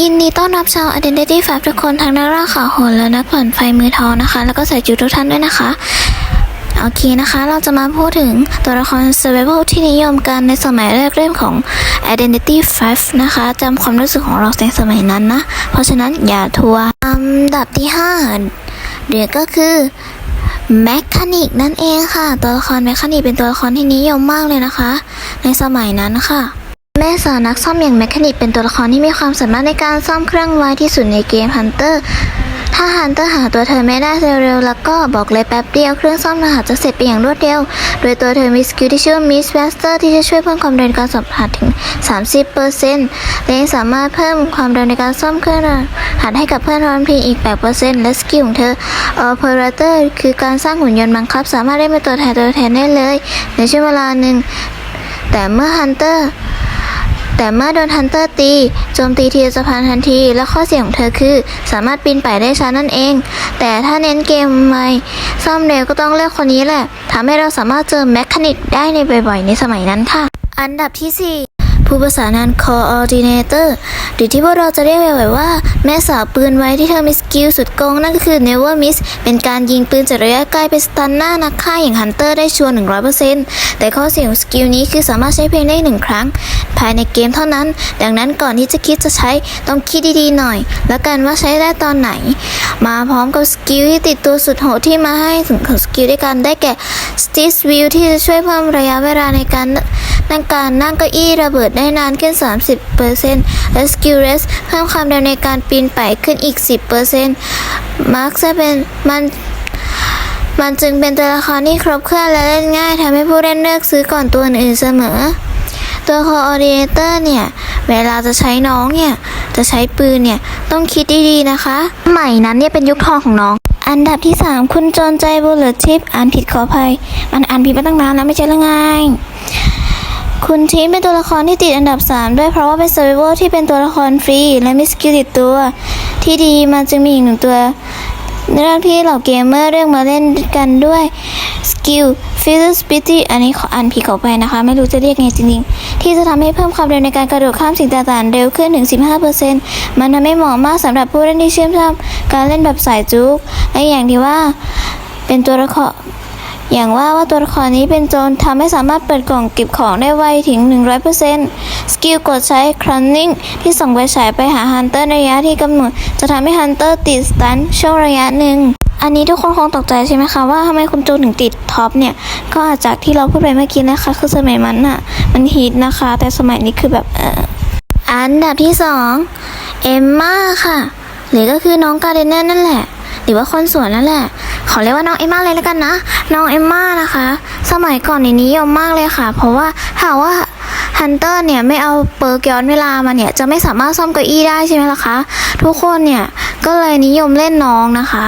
ยินดีต้อนรับชาว Identity 5ทุกคนทั้งนักล่าข่าวโหดและนักปั่นไฟมือทองนะคะ แล้วก็ใส่จุดทุกท่านด้วยนะคะ โอเคนะคะ เราจะมาพูดถึงตัวละคร Survival ที่นิยมกันในสมัยแรกเริ่มของ Identity 5 นะคะจำความรู้สึกของเราในสมัยนั้นนะ เพราะฉะนั้นอย่าทัวร์อันดับที่5เดี๋ยวก็คือแมคคานิกนั่นเองค่ะ ตัวละครแมคคานิกเป็นตัวละครที่นิยมมากเลยนะคะ ในสมัยนั้นค่ะ แม่สาวนักซ่อมอย่างแมคคานิกเป็นตัวละครที่มีความสามารถในการซ่อมเครื่องไว้ที่สุดในเกมฮันเตอร์ถ้าฮันเตอร์หาตัวเธอไม่ได้เร็วๆแล้วก็บอกเลยแป๊บเดียวเครื่องซ่อมอาจจะเสร็จไปอย่างรวดเร็ว โดยตัวเธอมีสกิลที่ชื่อมิสแวสเตอร์ที่จะช่วยเพิ่มความเร็วในการสัมผัสถึง 30%และยังสามารถเพิ่มความเร็วในการซ่อมเครื่องรหัสให้กับเพื่อนร่วมทีมอีก 8%และสกิลของเธอ Operator คือการสร้างหุ่นยนต์บังคับ สามารถได้เป็นตัวแทนตัวแทนได้เลย ในช่วงเวลาหนึ่งแต่เมื่อฮันเตอร์ แต่เมื่อโดนฮันเตอร์ตีโจมตีทีจะพันทันที และข้อเสียของเธอคือ สามารถปีนป่ายได้ช้านั่นเอง แต่ถ้าเน้นเกมใหม่ซ่อมเร็วก็ต้องเลือกคนนี้แหละทำให้เราสามารถเจอแมคคานิกได้ในบ่อยๆ ในสมัยนั้นค่ะ อันดับที่ 4 ผู้ประสานงาน Coordinator หรือที่พวกเราจะเรียกบ่อยๆว่า แม่สาวปืนไว้ที่เธอมีสกิลสุดโกงนั่นก็คือ Never Miss เป็นการยิงปืนจากระยะไกลไปสตันหน้านักฆ่าอย่างฮันเตอร์ได้ชัวร์100%แต่ข้อเสียของสกิลนี้คือสามารถใช้เพียงได้หนึ่งครั้ง ภายในเกมเท่านั้น ดังนั้นก่อนที่จะคิดจะใช้ต้องคิดดีๆหน่อย แล้วกันว่าใช้ได้ตอนไหน มาพร้อมกับสกิลที่ติดตัวสุดโหดที่มาให้ถึงของสกิลด้วยกันได้แก่ Stitch View ที่จะช่วยเพิ่มระยะเวลาในการ นั่งการนั่งเก้าอี้ระเบิดได้นานขึ้น 30%และ Skill Rest เพิ่มความเร็วในการปีนป่ายขึ้นอีก 10%มักจะเป็นมันมันจึงเป็นตัวละครที่ครบเครื่องและเล่นง่ายทำให้ผู้เล่นเลือกซื้อก่อนตัวอื่นๆเสมอ ตัว Coordinator เนี่ย เวลาจะใช้น้องเนี่ย จะใช้ปืนเนี่ย ต้องคิดดีๆนะคะ ใหม่นั้นเนี่ยเป็นยุคทองของน้อง อันดับที่ 3 คุณโจนใจบุลเลทิปอ่านผิดขออภัย มันอ่านผิดมาตั้งนานแล้วไม่ใช่หรือไง คุณทีมเป็นตัวละครที่ติดอันดับ 3 ด้วยเพราะว่าเป็น Survivor ที่เป็นตัวละครฟรี และมีสกิลติดตัว ที่ดีมันจึงมีอีกหนึ่งตัวเรื่องที่เหล่าเกมเมอร์เรียกมาเล่นกันด้วยสกิล f i z i b i l i t y อันนี้ขออ่านผิดขอไปนะคะ ไม่รู้จะเรียกไงจริงๆ ที่จะทำให้เพิ่มความเร็วในการกระโดดข้ามสิ่งต่างๆ เร็วขึ้นถึง 15%มันทำให้เหมาะมากสำหรับผู้เล่นที่เชื่นชอบการเล่นแบบสายจุกและอย่างที่ว่าเป็นตัวละคร อย่างว่าว่าตัวละครนี้เป็นโจรทำให้สามารถเปิดกล่องเก็บของได้ไวถึง 100%สกิลกดใช้ Crunning ที่ส่งไปฉายไปหาฮันเตอร์ในระยะที่กำหนด จะทำให้ฮันเตอร์ติดสตันช่วงระยะหนึ่งอันนี้ทุกคนคงตกใจใช่ไหมคะว่าทำไมคุณโจนถึงติดท็อปเนี่ย ก็อาจจากที่เราพูดไปเมื่อกี้นะคะ คือสมัยมันน่ะมันฮิตนะคะ แต่สมัยนี้คือแบบเอออันดับที่สองเอมมาค่ะ หรือก็คือน้องการเดนเนอร์นั่นแหละ หรือว่าคนสวนนั่นแหละ ขอเรียกว่าน้องเอมมาเลยแล้วกันนะ น้องเอมมานะคะ สมัยก่อนในนิยมมากเลยค่ะ เพราะว่าหากว่าฮันเตอร์เนี่ยไม่เอาเปิร์กย้อนเวลามาเนี่ยจะไม่สามารถซ่อมเก้าอี้ได้ใช่ไหมล่ะคะ ทุกคนเนี่ยก็เลยนิยมเล่นน้องนะคะ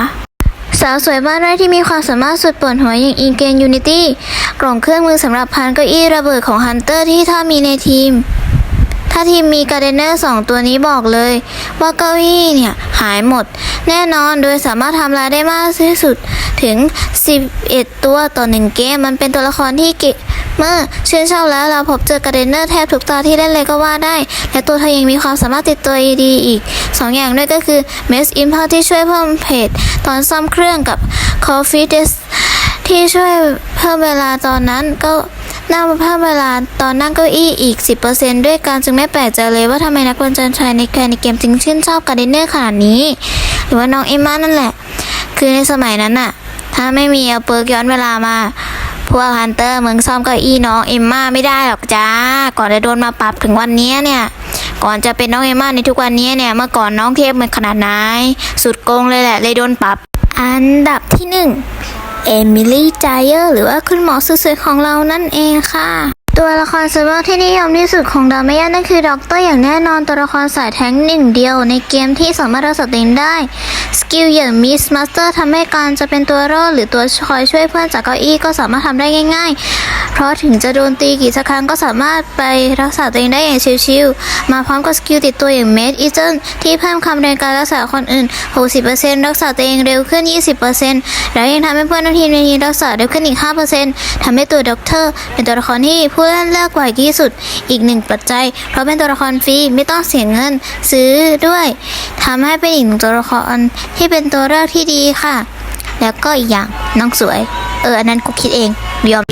สาวสวยบ้านไร่ที่มีความสามารถสุดปวดหัวอย่างอินเกนยูนิตี้กล่องเครื่องมือสำหรับพันเก้าอี้ระเบิดของฮันเตอร์ที่ถ้ามีในทีม ถ้าทีมมีการเดนเนอร์สองตัวนี้บอกเลย ว่าเก้าอี้เนี่ยหายหมด แน่นอนโดยสามารถทำลายได้มากที่สุดถึง 11 ตัวต่อหนึ่งเกม มันเป็นตัวละครที่เก่งเมื่อชื่นชอบแล้วเราพบเจอการเดนเนอร์แทบทุกตาที่เล่นเลยก็ว่าได้ และตัวเธอยังมีความสามารถติดตัวดีอีก 2อย่างด้วยก็คือ m e s i m p a ที่ช่วยเพิ่มเพจตอนซ่อมเครื่องกับ Coffee d e s ที่ช่วยเพิ่มเวลาตอนนั้นก็ น่ามาเพิ่มเวลาตอนนั่งเก้าอี้อีก 10%ด้วยการจึงไม่แปลกใจเลยว่าทำไมนักบอลจันทรายในแกในเกมจึงชื่นชอบการ์เดนเนอร์ขนาดนี้ หรือว่าน้องเอมมานั่นแหละ คือในสมัยนั้นน่ะ ถ้าไม่มีเอาเปิร์กย้อนเวลามาพวกฮันเตอร์เมืองซ่อมเก้าอี้น้องเอมมาไม่ได้หรอกจ้า ก่อนจะโดนมาปรับถึงวันนี้เนี่ย ก่อนจะเป็นน้องเอมมาในทุกวันนี้เนี่ยเมื่อก่อนน้องเทพมันขนาดไหนสุดโกงเลยแหละเลยโดนปรับ อันดับที่หนึ่ง เอมิลี่จายเออร์หรือว่าคุณหมอสุดๆของเรานั่นเองค่ะ ตัวละครเซอร์เวอร์ที่นิยมที่สุดของดาเมย่านั่นคือด็อกเตอร์อย่างแน่นอนตัวละครสายแท้งหนึ่งเดียวในเกมที่สามารถรักษาตัวเองได้ สกิลอย่างมิสมาสเตอร์ทำให้การจะเป็นตัวรอดหรือตัวคอยช่วยเพื่อนจากเก้าอี้ก็สามารถทำได้ง่าย ๆ เพราะถึงจะโดนตีกี่สักครั้งก็สามารถไปรักษาตัวเองได้อย่างชิวๆมาพร้อมกับสกิลติดตัวอย่างเมดอีเจนที่เพิ่มคำเรียนการรักษาคนอื่น 60%รักษาตัวเองเร็วขึ้น 20%แล้วยังทำให้เพื่อนในทีมในทีมรักษาเร็วขึ้นอีก 5%ทำให้ตัวด็อกเตอร์เป็นตัวละครที่ผู้ผู้เล่นเลือกบ่อยที่สุด อีกหนึ่งปัจจัย เพราะเป็นตัวละครฟรีไม่ต้องเสียเงินซื้อด้วยทำให้เป็นอีกหนึ่งตัวละครที่เป็นตัวเลือกที่ดีค่ะ แล้วก็อีกอย่างน้องสวย เอออันนั้นกูคิดเองยอม